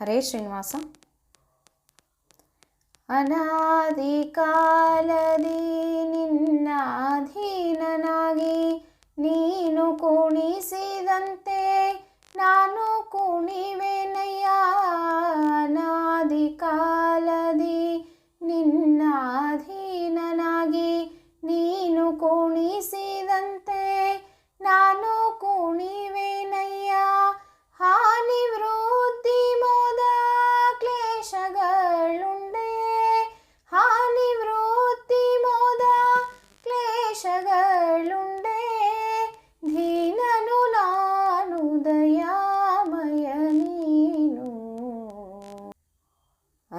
ಹರೇ ಶ್ರೀನಿವಾಸ ಅನಾದಿ ಕಾಲದಿ ನಿನ್ನ ಅಧೀನನಾಗಿ ನೀನು ಕುಣಿಸಿದಂತೆ ನಾನು ಕುಣಿವೆನಯ್ಯ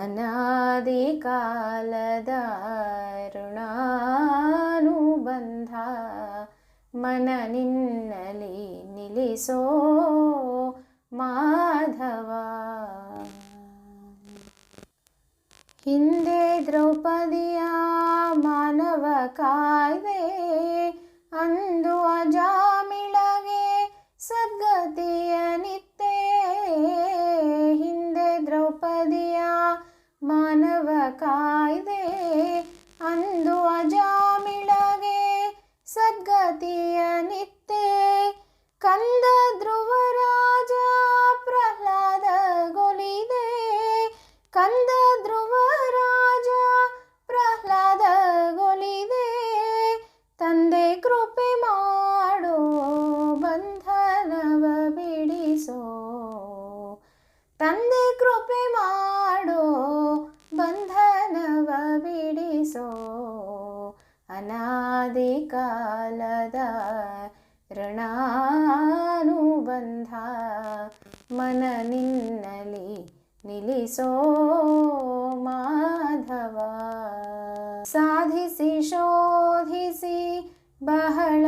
ಅನಾದಿ ಕಾಲದ ಋಣಾನುಬಂಧ ಮನ ನಿನ್ನಲಿ ನಿಲ್ಲಿಸೋ ಮಾಧವ. ಹಿಂದೆ ದ್ರೌಪದಿಯ ಮಾನವ ಕಾಯ್ದೆ ಮಾನವ ಕಾಯ್ದೆ ಅಂದು ಅಜಾಮಿಳಗೆ ಸದ್ಗತಿಯ ನಿತ್ತೆ ಕಂದ ಧ್ರುವರಾಜ ಪ್ರಹ್ಲಾದ ಗೊಲಿದೆ. ಕಂದ ಧ್ರುವರಾಜ ಪ್ರಹ್ಲಾದ ಗೊಲಿದೆ. ತಂದೆ ಕೃಪೆ ಮಾಡೋ ಬಂಧನವ ಬಿಡಿಸೋ. ತಂದೆ ಬಿಡಿಸೋ ಅನಾದಿ ಕಾಲದ ಋಣಾನುಬಂಧ ಮನ ನಿನ್ನಲಿ ನಿಲ್ಲಿಸೋ ಮಾಧವ ಸಾಧಿಸಿ ಶೋಧಿಸಿ ಬಹಳ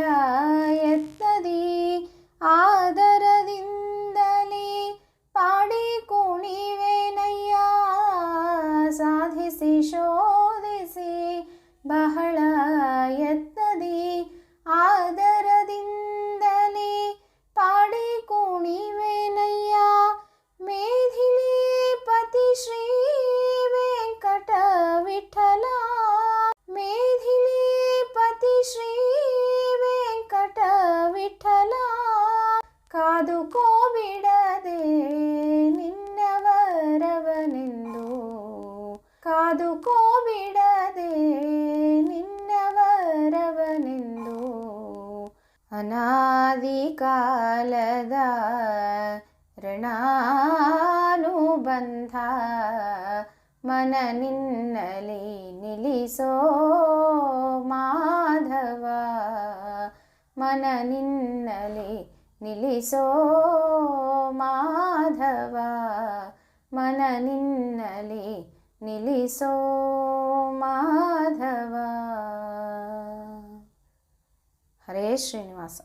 ಕಾದುಕೋ ಬಿಡದೆ ನಿನ್ನವರವನೆಂದು. ಕಾದುಕೋ ಬಿಡದೆ ನಿನ್ನವರವನೆಂದು. ಅನಾದಿ ಕಾಲದ ಋಣಾನುಬಂಧ ಮನ ನಿನ್ನಲಿ ನಿಲ್ಲಿಸೋ ಮಾಧವ ಮನ ನಿನ್ನಲಿ ನಿಲ್ಲಿಸೋ ಮಾಧವ ಮನ ನಿನ್ನಲಿ ನಿಲ್ಲಿಸೋ ಮಾಧವ ಹರೇ ಶ್ರೀನಿವಾಸ